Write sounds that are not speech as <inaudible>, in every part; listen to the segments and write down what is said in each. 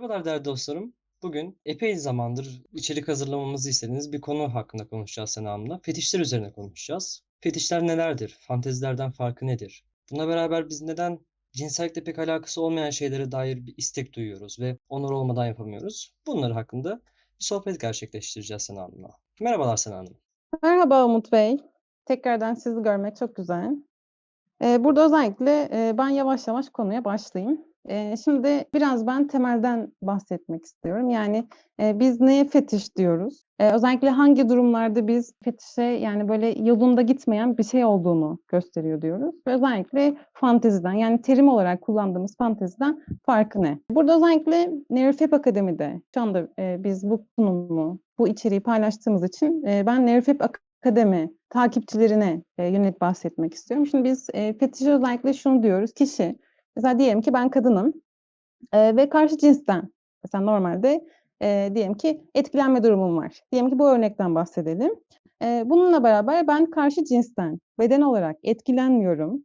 Merhabalar değerli dostlarım. Bugün epey zamandır içerik hazırlamamızı istediğiniz bir konu hakkında konuşacağız Sena'mla. Fetişler üzerine konuşacağız. Fetişler nelerdir? Fantezilerden farkı nedir? Bununla beraber biz neden cinsellikle pek alakası olmayan şeylere dair bir istek duyuyoruz ve onur olmadan yapamıyoruz? Bunlar hakkında bir sohbet gerçekleştireceğiz Sena Hanım'la. Merhabalar Sena Hanım. Merhaba Umut Bey. Tekrardan sizi görmek çok güzel. Eee, burada özellikle, eee, ben yavaş yavaş konuya başlayayım. Şimdi biraz ben temelden bahsetmek istiyorum. Yani, biz neye fetiş diyoruz? Özellikle hangi durumlarda biz fetişe, yani, böyle yolunda gitmeyen bir şey olduğunu gösteriyor diyoruz özellikle fanteziden, yani terim olarak kullandığımız fanteziden farkı ne? Burada özellikle Neurofep Akademi'de şu anda, biz bu sunumu, bu içeriği paylaştığımız için, ben Neurofep Akademi takipçilerine, yönelik bahsetmek istiyorum. Şimdi biz, eee, fetişe özellikle şunu diyoruz, kişi mesela diyelim ki ben kadınım, eee, ve karşı cinsten mesela normalde, eee, diyelim ki etkilenme durumum var. Diyelim ki bu örnekten bahsedelim. Eee, bununla beraber ben karşı cinsten beden olarak etkilenmiyorum,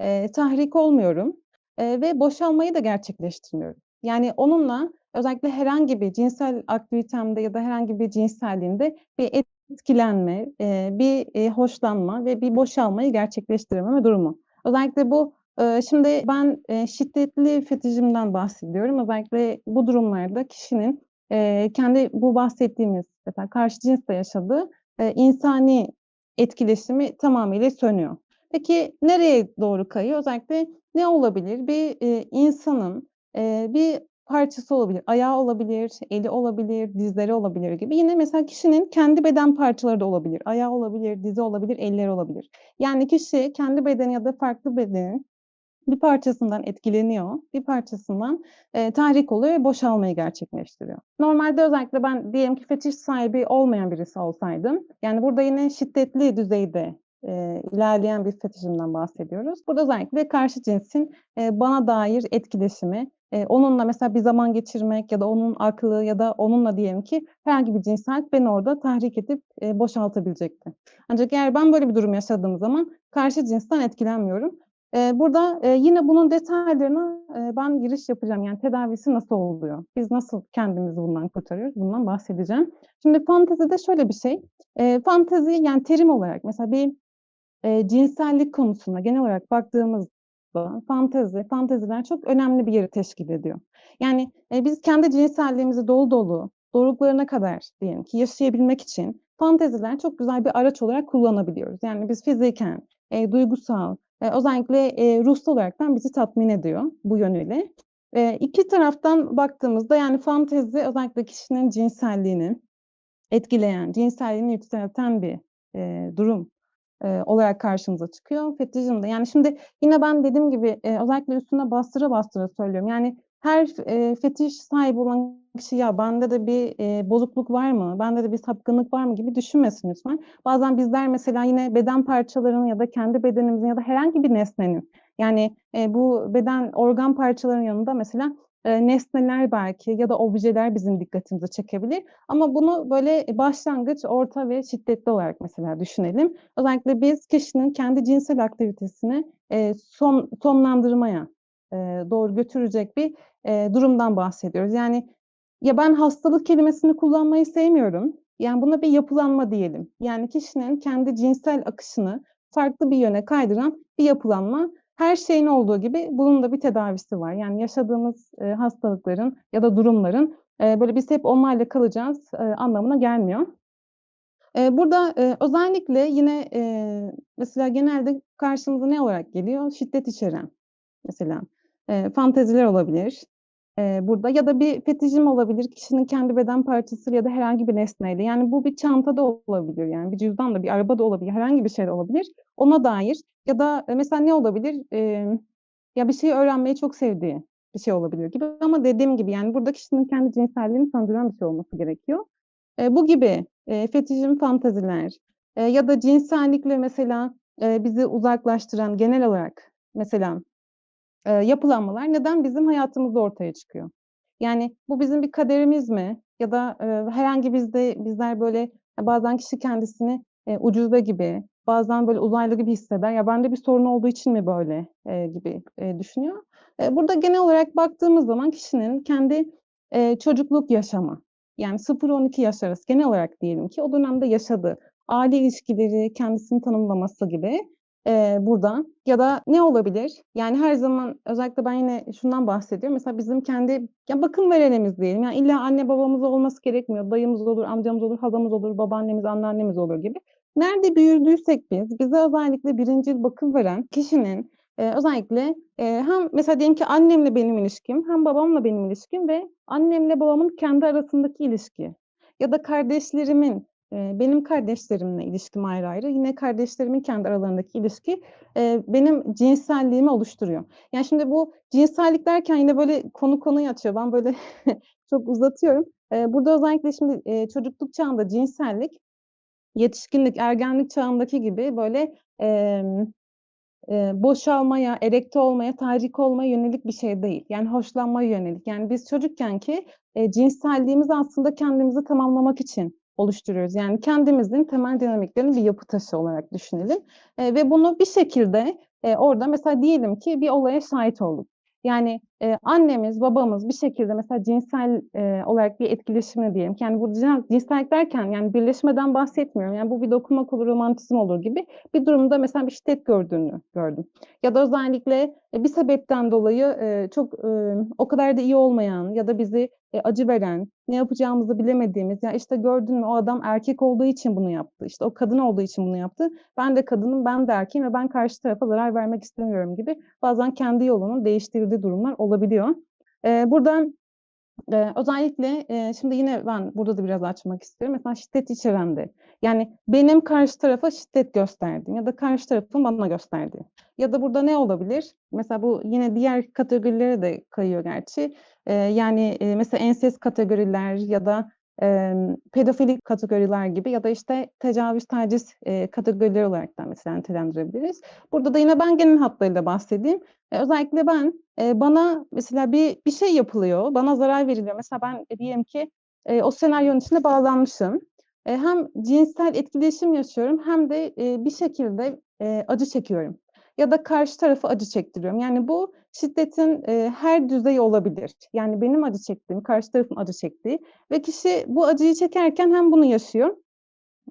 eee, tahrik olmuyorum, eee, ve boşalmayı da gerçekleştirmiyorum. Yani onunla özellikle herhangi bir cinsel aktivitemde ya da herhangi bir cinselliğimde bir etkilenme, eee, bir, eee, hoşlanma ve bir boşalmayı gerçekleştirememe durumu. Özellikle bu, şimdi ben, eee, şiddetli fetişimden bahsediyorum. Özellikle bu durumlarda kişinin, eee, kendi bu bahsettiğimiz mesela karşı cinsle yaşadığı, eee, insani etkileşimi tamamıyla sönüyor. Peki nereye doğru kayıyor? Özellikle ne olabilir? Bir, insanın, bir parçası olabilir. Ayağı olabilir, eli olabilir, dizleri olabilir gibi. Yine mesela kişinin kendi beden parçaları da olabilir. Ayağı olabilir, dizi olabilir, elleri olabilir. Yani kişi kendi bedeni ya da farklı bedenin bir parçasından etkileniyor, bir parçasından, eee, tahrik oluyor ve boşalmayı gerçekleştiriyor. Normalde özellikle ben diyelim ki fetiş sahibi olmayan birisi olsaydım, yani burada yine şiddetli düzeyde, eee, ilerleyen bir fetişimden bahsediyoruz. Burada özellikle karşı cinsin, eee, bana dair etkileşimi, eee, onunla mesela bir zaman geçirmek ya da onun aklı ya da onunla diyelim ki herhangi bir cinsellik beni orada tahrik edip, eee, boşaltabilecekti. Ancak eğer ben böyle bir durum yaşadığım zaman karşı cinsten etkilenmiyorum. Eee, burada, eee, yine bunun detaylarına, eee, ben giriş yapacağım. Yani tedavisi nasıl oluyor? Biz nasıl kendimizi bundan kurtarıyoruz? Bundan bahsedeceğim. Şimdi fantezide şöyle bir şey, eee, fantezi yani terim olarak mesela bir, eee, cinsellik konusuna genel olarak baktığımızda fantezi, fanteziler çok önemli bir yeri teşkil ediyor. Yani, biz kendi cinselliğimizi dolu dolu, doruklarına kadar diyelim ki yaşayabilmek için fanteziler çok güzel bir araç olarak kullanabiliyoruz. Yani biz fiziken, duygusal, eee, özellikle, eee, ruhsal olaraktan bizi tatmin ediyor bu yönüyle. Eee, iki taraftan baktığımızda yani fantezi özellikle kişinin cinselliğini etkileyen, cinselliğini yükselten bir, eee, durum, eee, olarak karşımıza çıkıyor. Fetişizm de yani şimdi yine ben dediğim gibi, eee, özellikle üstüne bastıra bastıra söylüyorum. Yani her eee, fetiş sahibi olan kişi "Ya bende de bir, eee, bozukluk var mı? Bende de bir sapkınlık var mı?" gibi düşünmesin lütfen. Bazen bizler mesela yine beden parçalarının ya da kendi bedenimizin ya da herhangi bir nesnenin yani, eee, bu beden organ parçalarının yanında mesela, eee, nesneler belki ya da objeler bizim dikkatimizi çekebilir ama bunu böyle, başlangıç, orta ve şiddetli olarak mesela düşünelim. Özellikle biz kişinin kendi cinsel aktivitesini, eee, son sonlandırmaya, doğru götürecek bir, durumdan bahsediyoruz. Yani, ya ben hastalık kelimesini kullanmayı sevmiyorum. Yani buna bir yapılanma diyelim. Yani kişinin kendi cinsel akışını farklı bir yöne kaydıran bir yapılanma. Her şeyin olduğu gibi bunun da bir tedavisi var. Yani yaşadığımız, hastalıkların ya da durumların, böyle biz hep onlarla kalacağız, anlamına gelmiyor. Burada, özellikle yine, mesela genelde karşımıza ne olarak geliyor? Şiddet içeren mesela, eee, fanteziler olabilir, eee, burada ya da bir fetişim olabilir kişinin kendi beden parçasıyla ya da herhangi bir nesneyle. Yani bu bir çanta da olabilir, yani bir cüzdan da, bir araba da olabilir, herhangi bir şey de olabilir. Ona dair ya da, eee, mesela ne olabilir? Emm, ya bir şeyi öğrenmeyi çok sevdiği bir şey olabilir gibi ama dediğim gibi yani burada kişinin kendi cinselliğini söndüren bir şey olması gerekiyor. Eee, bu gibi, eee, fetişim fanteziler, eee, ya da cinsellikle mesela, eee, bizi uzaklaştıran genel olarak mesela, eee, yapılanmalar neden bizim hayatımızda ortaya çıkıyor? Yani bu bizim bir kaderimiz mi ya da, eee, herhangi bizde bizler böyle, bazen kişi kendisini, eee, ucube gibi, bazen böyle uzaylı gibi hisseder. Ya bende bir sorun olduğu için mi böyle, eee, gibi, eee, düşünüyor. Eee, burada genel olarak baktığımız zaman kişinin kendi, eee, çocukluk yaşamı, yani 0-12 yaş arası genel olarak diyelim ki o dönemde yaşadığı aile ilişkileri, kendisini tanımlaması gibi, eee, burada ya da ne olabilir? Yani her zaman özellikle ben yine şundan bahsediyorum. Mesela bizim kendi ya bakım verenimiz diyelim. Yani illa anne babamız olması gerekmiyor. Dayımız olur, amcamız olur, halamız olur, babaannemiz, anneannemiz olur gibi. Nerede büyüdüysek biz, bize özellikle birincil bakım veren kişinin, eee, özellikle, eee, hem mesela diyelim ki annemle benim ilişkim hem babamla benim ilişkim ve annemle babamın kendi arasındaki ilişki ya da kardeşlerimin, benim kardeşlerimle ilişkim ayrı ayrı, yine kardeşlerimin kendi aralarındaki ilişki, benim cinselliğimi oluşturuyor. Yani şimdi bu cinsellik derken yine böyle konu konuyu açıyor. Ben böyle <laughs> çok uzatıyorum. Burada özellikle şimdi, çocukluk çağında cinsellik, yetişkinlik, ergenlik çağındaki gibi böyle, boşalmaya, erekte olmaya, tahrik olmaya yönelik bir şey değil. Yani hoşlanmaya yönelik. Yani biz çocukkenki, eee, cinselliğimizi aslında kendimizi tamamlamak için oluşturuyoruz. Yani kendimizin temel dinamiklerinin bir yapı taşı olarak düşünelim, eee, ve bunu bir şekilde, eee, orada mesela diyelim ki bir olaya şahit olduk. Yani, eee, annemiz, babamız bir şekilde mesela cinsel, eee, olarak bir etkileşimle diyelim yani bu cin cinsellik derken yani birleşmeden bahsetmiyorum. Yani bu bir dokunmak olur, romantizm olur gibi bir durumda mesela bir şiddet gördüğünü gördüm. Ya da özellikle, eee, bir sebepten dolayı, eee, çok, ımm, o kadar da iyi olmayan ya da bizi, eee, acı veren, ne yapacağımızı bilemediğimiz, "Ya, işte, gördün mü o adam erkek olduğu için bunu yaptı, işte, o kadın olduğu için bunu yaptı. Ben de kadınım, ben de erkeğim ve ben karşı tarafa zarar vermek istemiyorum." gibi bazen kendi yolunu değiştirdiği durumlar olabiliyor. Eee, burada, eee, özellikle, eee, şimdi yine ben burada da biraz açmak istiyorum. Mesela şiddet içeren de yani benim karşı tarafa şiddet gösterdiğim ya da karşı tarafın bana gösterdiği ya da burada ne olabilir? Mesela bu yine diğer kategorilere de kayıyor gerçi. Yani, eee, mesela ensest kategoriler ya da, emm, pedofilik kategoriler gibi ya da, işte, tecavüz, taciz, eee, kategorileri olarak da mesela nitelendirebiliriz. Burada da yine ben genel hatlarıyla bahsedeyim. Eee, özellikle ben, eee, bana mesela bir bir şey yapılıyor, bana zarar veriliyor. Mesela ben, eee, diyelim ki, eee, o senaryonun içine bağlanmışım. Hem cinsel etkileşim yaşıyorum hem de, bir şekilde, acı çekiyorum ya da karşı tarafa acı çektiriyorum. Yani bu şiddetin, eee, her düzeyi olabilir. Yani benim acı çektiğim, karşı tarafın acı çektiği ve kişi bu acıyı çekerken hem bunu yaşıyor,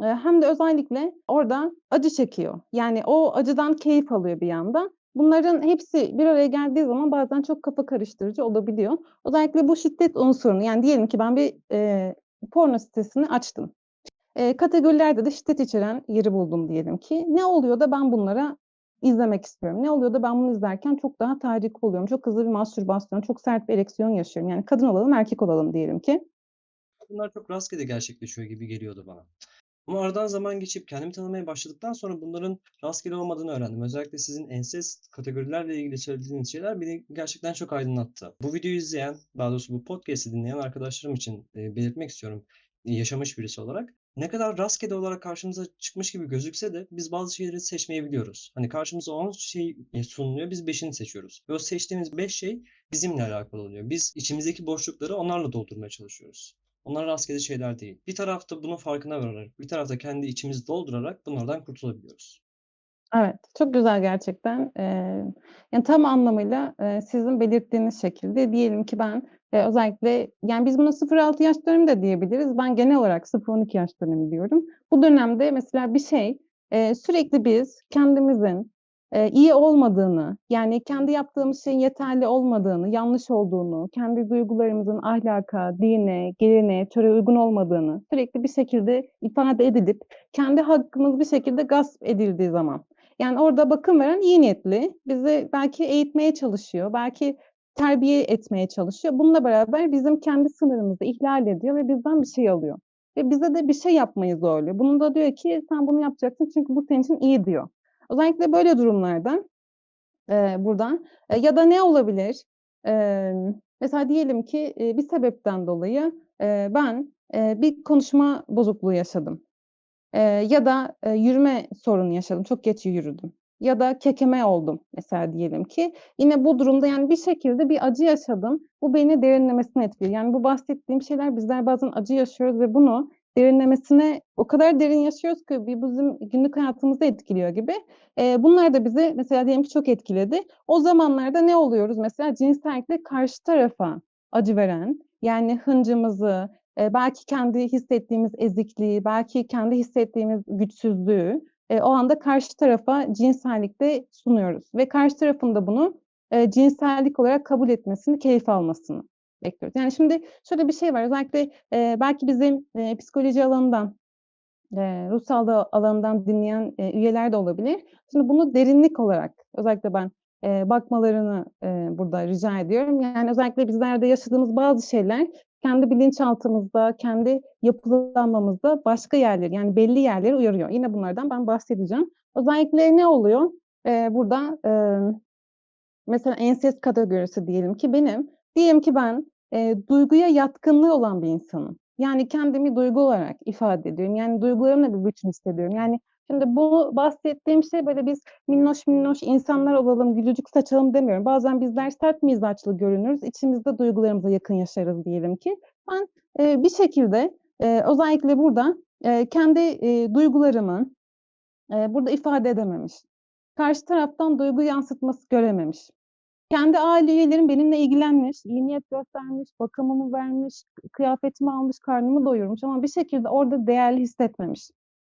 eee, hem de özellikle orada acı çekiyor. Yani o acıdan keyif alıyor bir yandan. Bunların hepsi bir araya geldiği zaman bazen çok kafa karıştırıcı olabiliyor. Özellikle bu şiddet unsurunu, yani diyelim ki ben bir, eee, porno sitesini açtım. Eee, kategorilerde de şiddet içeren yeri buldum diyelim ki. Ne oluyor da ben bunlara izlemek istiyorum? Ne oluyor da ben bunu izlerken çok daha tahrik oluyorum? Çok hızlı bir mastürbasyon, çok sert bir ereksiyon yaşıyorum. Yani kadın olalım, erkek olalım diyelim ki. Bunlar çok rastgele gerçekleşiyor gibi geliyordu bana. Ama aradan zaman geçip kendimi tanımaya başladıktan sonra bunların rastgele olmadığını öğrendim. Özellikle sizin ensest kategorilerle ilgili söylediğiniz şeyler beni gerçekten çok aydınlattı. Bu videoyu izleyen, daha doğrusu bu podcast'i dinleyen arkadaşlarım için, belirtmek istiyorum, yaşamış birisi olarak. Ne kadar rastgele olarak karşımıza çıkmış gibi gözükse de biz bazı şeyleri seçmeyebiliyoruz. Hani karşımıza 10 şey, eee, sunuluyor, biz 5'ini seçiyoruz ve o seçtiğimiz 5 şey bizimle alakalı oluyor. Biz içimizdeki boşlukları onlarla doldurmaya çalışıyoruz. Onlar rastgele şeyler değil. Bir tarafta bunun farkına vararak, bir tarafta kendi içimizi doldurarak bunlardan kurtulabiliyoruz. Evet, çok güzel gerçekten. Eee, yani tam anlamıyla, eee, sizin belirttiğiniz şekilde diyelim ki ben, eee, özellikle yani biz buna 0-6 yaş dönemi de diyebiliriz. Ben genel olarak 0-12 yaş dönemi diyorum. Bu dönemde mesela bir şey, eee, sürekli biz kendimizin, eee, iyi olmadığını, yani kendi yaptığımız şeyin yeterli olmadığını, yanlış olduğunu, kendi duygularımızın ahlaka, dine, geleneğe, töreye uygun olmadığını sürekli bir şekilde ifade edilip kendi hakkımız bir şekilde gasp edildiği zaman, yani orada bakım veren iyi niyetli, bizi belki eğitmeye çalışıyor, belki terbiye etmeye çalışıyor. Bununla beraber bizim kendi sınırımızı ihlal ediyor ve bizden bir şey alıyor ve bize de bir şey yapmayı zorluyor. Bunu da diyor ki sen bunu yapacaksın çünkü bu senin için iyi diyor. Özellikle böyle durumlarda, eee, burada, eee, ya da ne olabilir? Emm, mesela diyelim ki, eee, bir sebepten dolayı, eee, ben, eee, bir konuşma bozukluğu yaşadım, ya da, yürüme sorunu yaşadım, çok geç yürüdüm ya da kekeme oldum mesela diyelim ki. Yine bu durumda yani bir şekilde bir acı yaşadım. Bu beni derinlemesine etkiliyor. Yani bu bahsettiğim şeyler bizler bazen acı yaşıyoruz ve bunu derinlemesine o kadar derin yaşıyoruz ki bir bizim günlük hayatımızı etkiliyor gibi. Eee, bunlar da bizi mesela diyelim ki çok etkiledi. O zamanlarda ne oluyoruz mesela? Cinsellikle karşı tarafa acı veren, yani hıncımızı, eee, belki kendi hissettiğimiz ezikliği, belki kendi hissettiğimiz güçsüzlüğü, eee, o anda karşı tarafa cinsellikte sunuyoruz ve karşı tarafın da bunu, eee, cinsellik olarak kabul etmesini, keyif almasını bekliyoruz. Yani şimdi şöyle bir şey var, özellikle, eee, belki bizim, eee, psikoloji alanından, eee, ruh sağlığı alanından dinleyen, eee, üyeler de olabilir. Şimdi bunu derinlik olarak özellikle ben, eee, bakmalarını, eee, burada rica ediyorum. Yani özellikle bizlerde yaşadığımız bazı şeyler kendi bilinçaltımızda, kendi yapılanmamızda başka yerleri, yani belli yerleri uyarıyor. Yine bunlardan ben bahsedeceğim. Özellikle ne oluyor? Eee, burada, emm, mesela ensest kategorisi diyelim ki benim, diyelim ki ben, eee, duyguya yatkınlığı olan bir insanım. Yani kendimi duygu olarak ifade ediyorum. Yani duygularımla bir bütün hissediyorum. Yani şimdi bu bahsettiğim şey böyle biz minnoş minnoş insanlar olalım, gülücük saçalım demiyorum. Bazen bizler sert mizaçlı görünürüz, içimizde duygularımıza yakın yaşarız diyelim ki. Ben, eee, bir şekilde, eee, özellikle burada, eee, kendi, eee, duygularımı, eee, burada ifade edememiş, karşı taraftan duygu yansıtması görememiş, kendi aile üyelerim benimle ilgilenmiş, iyi niyet göstermiş, bakımımı vermiş, kıyafetimi almış, karnımı doyurmuş ama bir şekilde orada değerli hissetmemiş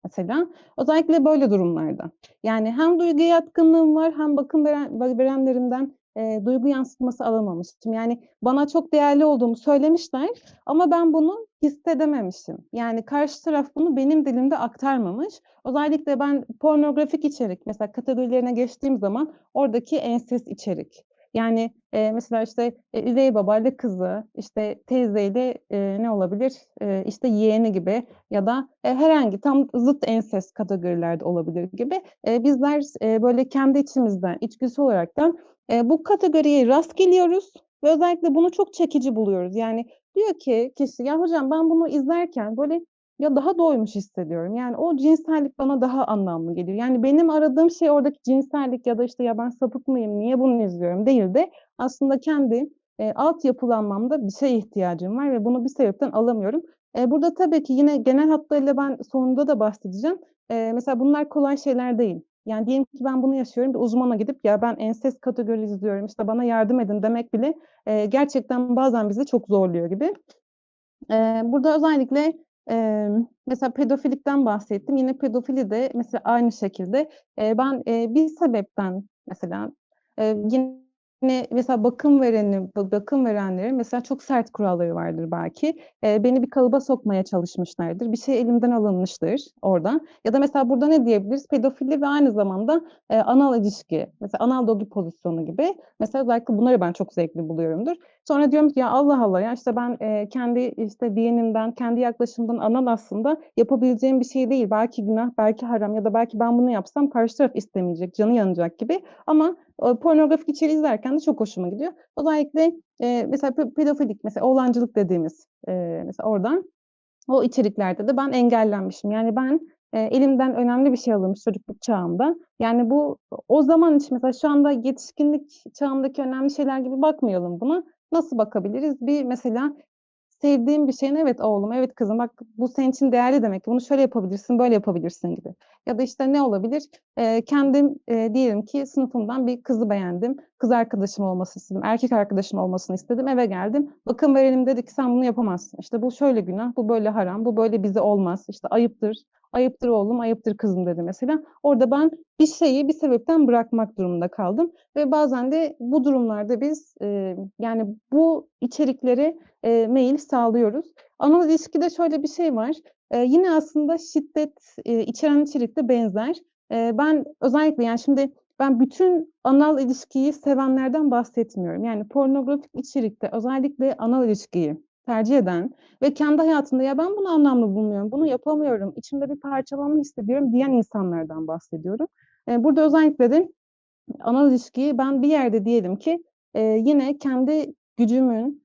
mesela. Özellikle böyle durumlarda. Yani hem duyguya yatkınlığım var hem bakım veren ve verenlerimden, eee, duygu yansıtması alamamışım. Yani bana çok değerli olduğumu söylemişler ama ben bunu hissedememişim. Yani karşı taraf bunu benim dilimde aktarmamış. Özellikle ben pornografik içerik mesela kategorilerine geçtiğim zaman oradaki ensest içerik. Yani, eee, mesela, işte, eee, üvey babayla kızı, işte, teyzeyle, eee, ne olabilir, eee, işte, yeğeni gibi ya da, eee, herhangi tam zıt ensest kategorilerde olabilir gibi. Eee, bizler, eee, böyle kendi içimizden, içgüdüsel olaraktan, eee, bu kategoriye rast geliyoruz ve özellikle bunu çok çekici buluyoruz. Yani diyor ki kişi, "Ya hocam ben bunu izlerken böyle ya daha doymuş hissediyorum." Yani o cinsellik bana daha anlamlı geliyor. Yani benim aradığım şey oradaki cinsellik ya da, işte, "Ya ben sapık mıyım, niye bunu izliyorum?" değil de aslında kendi, eee, alt yapılanmamda bir şeye ihtiyacım var ve bunu bir sebepten alamıyorum. Eee, burada tabii ki yine genel hatlarıyla ben sonunda da bahsedeceğim. Eee, mesela bunlar kolay şeyler değil. Yani diyelim ki ben bunu yaşıyorum, bir uzmana gidip "Ya ben ensest kategori izliyorum, işte, bana yardım edin." demek bile, eee, gerçekten bazen bizi çok zorluyor gibi. Eee, burada özellikle, emm, mesela pedofilikten bahsettim. Yine pedofili de mesela aynı şekilde, eee, ben, eee, bir sebepten mesela, eee, yine mesela bakım verenim ba bakım verenlerin mesela çok sert kuralları vardır belki. Eee, beni bir kalıba sokmaya çalışmışlardır. Bir şey elimden alınmıştır orada ya da mesela burada ne diyebiliriz? Pedofili ve aynı zamanda, eee, anal ilişki, mesela anal dogi pozisyonu gibi. Mesela özellikle bunları ben çok zevkli buluyorumdur. Sonra diyorum ki "Ya Allah Allah ya, işte, ben, eee, kendi, işte, DNA'mden, kendi yaklaşımımdan anal aslında yapabileceğim bir şey değil. Belki günah, belki haram ya da belki ben bunu yapsam karşı taraf istemeyecek, canı yanacak." gibi ama, eee, pornografik içeriği izlerken de çok hoşuma gidiyor. Özellikle, eee, mesela pe pedofilik, mesela oğlancılık dediğimiz, eee, mesela oradan o içeriklerde de ben engellenmişim. Yani ben, eee, elimden önemli bir şey alınmış çocukluk çağımda. Yani bu o zaman için mesela şu anda yetişkinlik çağımdaki önemli şeyler gibi bakmayalım buna. Nasıl bakabiliriz? Bir mesela sevdiğim bir şeyin "Evet oğlum, evet kızım, bak bu senin için değerli demek. Bunu şöyle yapabilirsin, böyle yapabilirsin." gibi. Ya da, işte, ne olabilir? Eee, kendim, eee, diyelim ki sınıfımdan bir kızı beğendim. Kız arkadaşım olmasını istedim, erkek arkadaşım olmasını istedim. Eve geldim. Bakım verenim dedi ki "Sen bunu yapamazsın. İşte, bu şöyle günah, bu böyle haram, bu böyle bize olmaz. İşte, ayıptır, ayıptır oğlum, ayıptır kızım." dedi mesela. Orada ben bir şeyi bir sebepten bırakmak durumunda kaldım ve bazen de bu durumlarda biz, eee, yani bu içeriklere, eee, meyil sağlıyoruz. Anal ilişkide şöyle bir şey var. Eee, yine aslında şiddet, eee, içeren içerik de benzer. Eee, ben özellikle, yani, şimdi ben bütün anal ilişkiyi sevenlerden bahsetmiyorum. Yani pornografik içerikte özellikle anal ilişkiyi tercih eden ve kendi hayatında "Ya ben bunu anlamlı bulmuyorum, bunu yapamıyorum, içimde bir parçalanma hissediyorum." diyen insanlardan bahsediyorum. Burada özellikle de anal ilişkiyi ben bir yerde diyelim ki, yine kendi gücümün,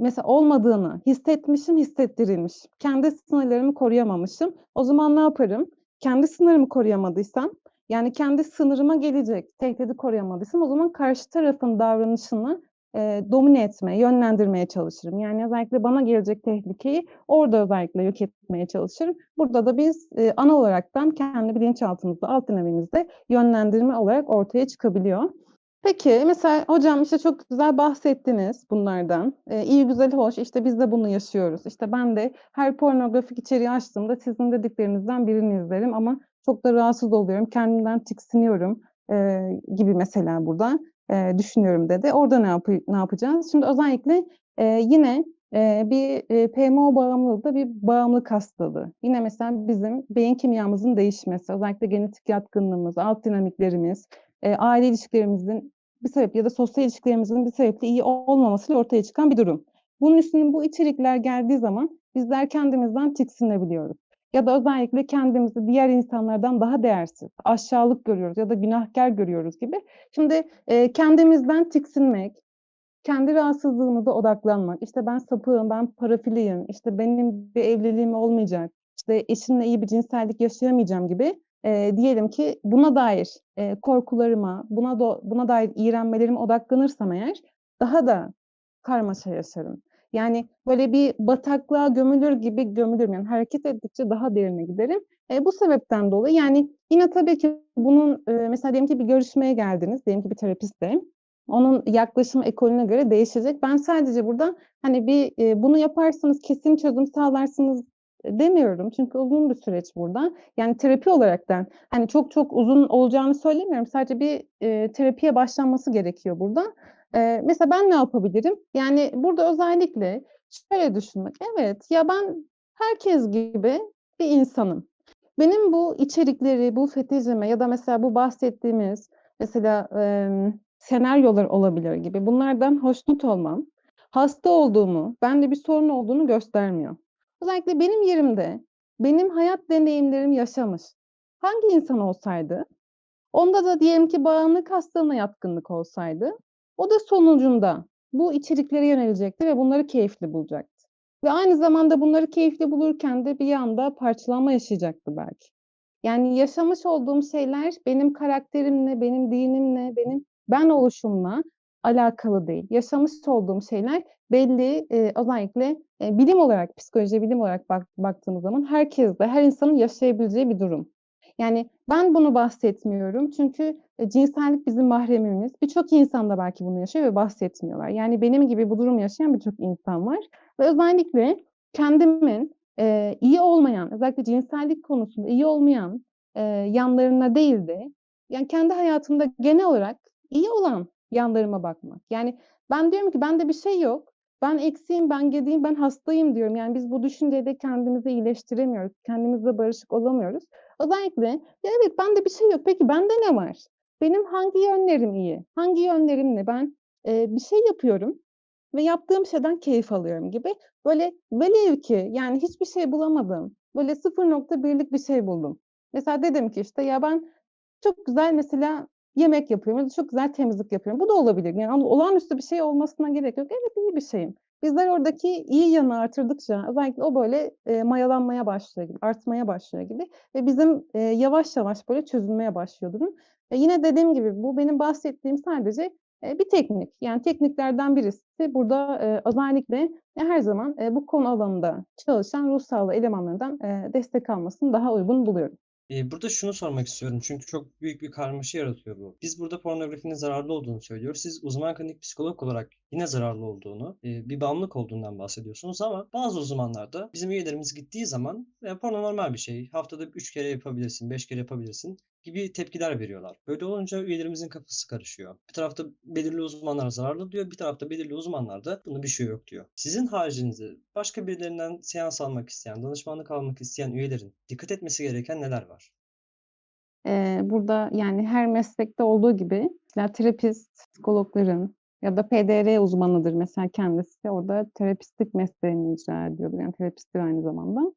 mesela olmadığını hissetmişim, hissettirilmiş. Kendi sınırlarımı koruyamamışım. O zaman ne yaparım? Kendi sınırımı koruyamadıysam, yani kendi sınırıma gelecek tehdidi koruyamadıysam o zaman karşı tarafın davranışını, eee, domine etmeye, yönlendirmeye çalışırım. Yani özellikle bana gelecek tehlikeyi orada özellikle yok etmeye çalışırım. Burada da biz, eee, ana olaraktan kendi bilinçaltımızda, alt dinamiğimizde yönlendirme olarak ortaya çıkabiliyor. Peki, mesela hocam, işte, çok güzel bahsettiniz bunlardan. Eee, iyi, güzel, hoş, işte, biz de bunu yaşıyoruz. İşte, ben de her pornografik içeriği açtığımda sizin dediklerinizden birini izlerim ama çok da rahatsız oluyorum, kendimden tiksiniyorum, eee, gibi mesela burada, eee, düşünüyorum dedi. Orada ne yapı ne yapacağız? Şimdi özellikle, eee, yine, eee, bir, eee, PMO bağımlılığı da bir bağımlılık hastalığı. Yine mesela bizim beyin kimyamızın değişmesi, özellikle genetik yatkınlığımız, alt dinamiklerimiz, eee, aile ilişkilerimizin bir sebep ya da sosyal ilişkilerimizin bir sebeple iyi olmamasıyla ortaya çıkan bir durum. Bunun üstüne bu içerikler geldiği zaman bizler kendimizden tiksinebiliyoruz ya da özellikle kendimizi diğer insanlardan daha değersiz, aşağılık görüyoruz ya da günahkâr görüyoruz gibi. Şimdi, eee, kendimizden tiksinmek, kendi rahatsızlığımıza odaklanmak, işte, ben sapığım, ben parafiliyim, işte, benim bir evliliğim olmayacak, işte, eşimle iyi bir cinsellik yaşayamayacağım gibi, eee, diyelim ki buna dair, eee, korkularıma, buna do buna dair iğrenmelerime odaklanırsam eğer daha da karmaşa yaşarım. Yani, böyle bir bataklığa gömülür gibi gömülürüm. Yani hareket ettikçe daha derine giderim. Eee, bu sebepten dolayı, yani, yine tabii ki bunun, eee, mesela diyelim ki bir görüşmeye geldiniz, diyelim ki bir terapistle. Onun yaklaşım ekolüne göre değişecek. Ben sadece burada, hani, bir, eee, bunu yaparsanız kesin çözüm sağlarsınız, eee, demiyorum. Çünkü uzun bir süreç burada. Yani, terapi olaraktan, hani, çok çok uzun olacağını söylemiyorum. Sadece bir, eee, terapiye başlanması gerekiyor burada. Eee, mesela ben ne yapabilirim? Yani, burada özellikle şöyle düşünmek, evet, ya, ben herkes gibi bir insanım. Benim bu içerikleri, bu fetişimi ya da mesela bu bahsettiğimiz mesela, emm, senaryolar olabilir gibi bunlardan hoşnut olmam, hasta olduğumu, bende bir sorun olduğunu göstermiyor. Özellikle benim yerimde, benim hayat deneyimlerimi yaşamış hangi insan olsaydı, onda da diyelim ki bağımlılık hastalığına yatkınlık olsaydı, o da sonucunda bu içeriklere yönelecekti ve bunları keyifli bulacaktı ve aynı zamanda bunları keyifli bulurken de bir anda parçalanma yaşayacaktı belki. Yani, yaşamış olduğum şeyler benim karakterimle, benim dinimle, benim ben oluşumla alakalı değil. Yaşamış olduğum şeyler belli, eee, özellikle, eee, bilim olarak, psikoloji bilim olarak bak baktığımız zaman herkeste, her insanın yaşayabileceği bir durum. Yani, ben bunu bahsetmiyorum çünkü, eee, cinsellik bizim mahremimiz. Birçok insan da belki bunu yaşıyor ve bahsetmiyorlar. Yani, benim gibi bu durumu yaşayan birçok insan var ve özellikle kendimin, eee, iyi olmayan, özellikle cinsellik konusunda iyi olmayan, eee, yanlarına değil de, yani, kendi hayatımda genel olarak iyi olan yanlarıma bakmak. Yani, ben diyorum ki bende bir şey yok, ben eksiğim, ben gediğim, ben hastayım diyorum. Yani, biz bu düşünceyle kendimizi iyileştiremiyoruz, kendimizle barışık olamıyoruz. Özellikle, ya, evet, bende bir şey yok, peki bende ne var? Benim hangi yönlerim iyi? Hangi yönlerimle ben, eee, bir şey yapıyorum ve yaptığım şeyden keyif alıyorum gibi. Böyle velev ki, yani, hiçbir şey bulamadım, böyle 0.1'lik bir şey buldum. Mesela dedim ki, işte, ya, ben çok güzel mesela yemek yapıyorum ya da çok güzel temizlik yapıyorum. Bu da olabilir. Yani, olağanüstü bir şey olmasına gerek yok. Evet, iyi bir şeyim. Bizler oradaki iyi yanı artırdıkça özellikle o böyle, eee, mayalanmaya başlıyor gibi, artmaya başlıyor gibi ve bizim, eee, yavaş yavaş böyle çözülmeye başlıyor durum. E, yine dediğim gibi bu benim bahsettiğim sadece, eee, bir teknik. Yani, tekniklerden birisi. Burada, eee, özellikle, eee, her zaman, eee, bu konu alanında çalışan ruh sağlığı elemanlarından, eee, destek almasını daha uygun buluyorum. Burada şunu sormak istiyorum çünkü çok büyük bir karmaşa yaratıyor bu. Biz burada pornografinin zararlı olduğunu söylüyoruz. Siz uzman klinik psikolog olarak yine zararlı olduğunu, bir bağımlılık olduğundan bahsediyorsunuz ama bazı uzmanlar da bizim üyelerimiz gittiği zaman, "Ya, porno normal bir şey, haftada 3 kere yapabilirsin, 5 kere yapabilirsin." Gibi tepkiler veriyorlar. Böyle olunca üyelerimizin kafası karışıyor. Bir tarafta belirli uzmanlar zararlı diyor, bir tarafta belirli uzmanlar da bunda bir şey yok diyor. Sizin haricinizde başka birilerinden seans almak isteyen, danışmanlık almak isteyen üyelerin dikkat etmesi gereken neler var? Eee, burada, yani, her meslekte olduğu gibi mesela terapist, psikologların ya da PDR uzmanıdır mesela kendisi. Orada terapistlik mesleğini icra ediyordur. Yani, terapisttir aynı zamanda.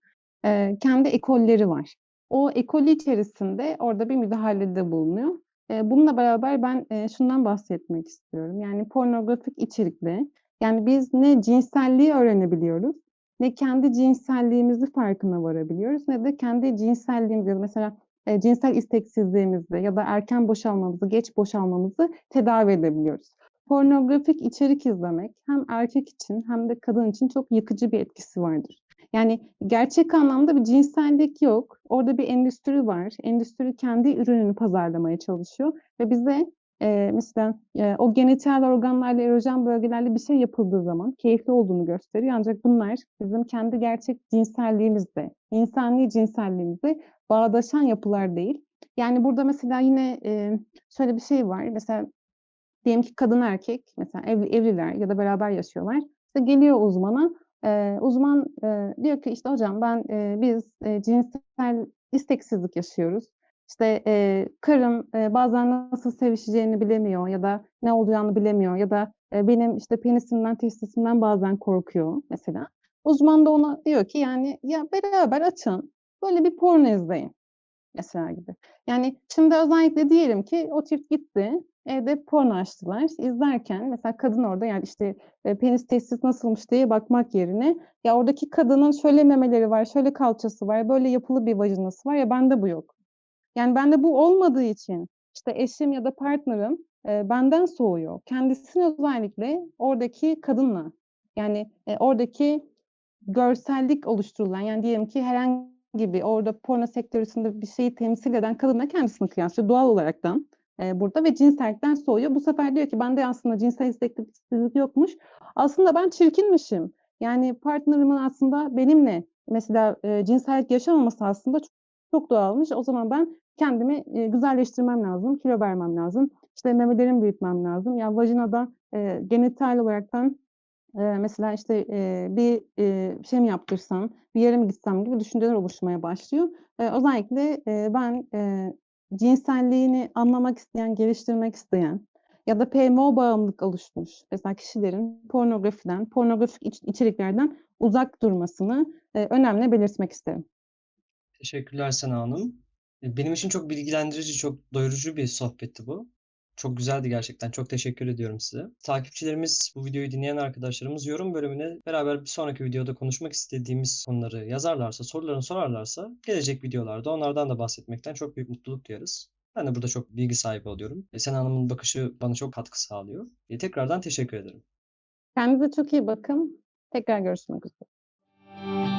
Eee, kendi ekolleri var. O ekolü içerisinde orada bir müdahalede bulunuyor. Bununla beraber ben, şundan bahsetmek istiyorum. Yani, pornografik içerikle, yani, biz ne cinselliği öğrenebiliyoruz, ne kendi cinselliğimizin farkına varabiliyoruz ne de kendi cinselliğimizi mesela, cinsel isteksizliğimizi ya da erken boşalmamızı, geç boşalmamızı tedavi edebiliyoruz. pornografik içerik izlemek hem erkek için hem de kadın için çok yıkıcı bir etkisi vardır. Yani gerçek anlamda bir cinsellik yok. Orada bir endüstri var. Endüstri kendi ürününü pazarlamaya çalışıyor ve bize e, mesela e, o genital organlarla, erojen bölgelerle bir şey yapıldığı zaman keyifli olduğunu gösteriyor. Ancak bunlar bizim kendi gerçek cinselliğimizde, insani cinselliğimizde bağdaşan yapılar değil. Yani burada mesela yine e, şöyle bir şey var. Mesela diyelim ki kadın erkek mesela evli, evliler ya da beraber yaşıyorlar. İşte geliyor uzmana. E, uzman e, diyor ki işte hocam ben e, biz e, cinsel isteksizlik yaşıyoruz. İşte e, karım e, bazen nasıl sevişeceğini bilemiyor ya da ne olacağını bilemiyor ya da e, benim işte penisimden, testisimden bazen korkuyor mesela. Uzman da ona diyor ki yani ya beraber açın böyle bir porno izleyin mesela gibi. Yani şimdi özellikle diyelim ki o çift gitti evde porno açtılar. İzlerken mesela kadın orada yani işte e, penis testis nasılmış diye bakmak yerine ya oradaki kadının şöyle memeleri var, şöyle kalçası var, böyle yapılı bir vajinası var ya bende bu yok. Yani bende bu olmadığı için işte eşim ya da partnerim e, benden soğuyor. Kendisini özellikle oradaki kadınla yani e, oradaki görsellik oluşturulan yani diyelim ki herhangi bir orada porno sektöründe bir şeyi temsil eden kadınla kendisini kıyaslıyor doğal olaraktan e, burada ve cinsellikten soğuyor. Bu sefer diyor ki bende aslında cinsel isteksizlik yokmuş. Aslında ben çirkinmişim. Yani partnerimin aslında benimle mesela e, cinsellik yaşamaması aslında çok, çok doğalmış. O zaman ben kendimi e, güzelleştirmem lazım, kilo vermem lazım. İşte memelerimi büyütmem lazım. Yani vajinada e, genital olaraktan e, mesela işte e, bir e, şey mi yaptırsam, bir yere mi gitsem gibi düşünceler oluşmaya başlıyor. E, özellikle e, ben e, cinselliğini anlamak isteyen, geliştirmek isteyen ya da PMO bağımlılık oluşmuş mesela kişilerin pornografiden, pornografik iç- içeriklerden uzak durmasını e, önemli belirtmek isterim. Teşekkürler Sena Hanım. E, Benim için çok bilgilendirici, çok doyurucu bir sohbetti bu. Çok güzeldi gerçekten. Çok teşekkür ediyorum size. Takipçilerimiz, bu videoyu dinleyen arkadaşlarımız yorum bölümüne beraber bir sonraki videoda konuşmak istediğimiz konuları yazarlarsa, sorularını sorarlarsa gelecek videolarda onlardan da bahsetmekten çok büyük mutluluk duyarız. Ben de burada çok bilgi sahibi oluyorum. E, Sena Hanım'ın bakışı bana çok katkı sağlıyor. E, Tekrardan teşekkür ederim. Kendinize çok iyi bakın. Tekrar görüşmek üzere.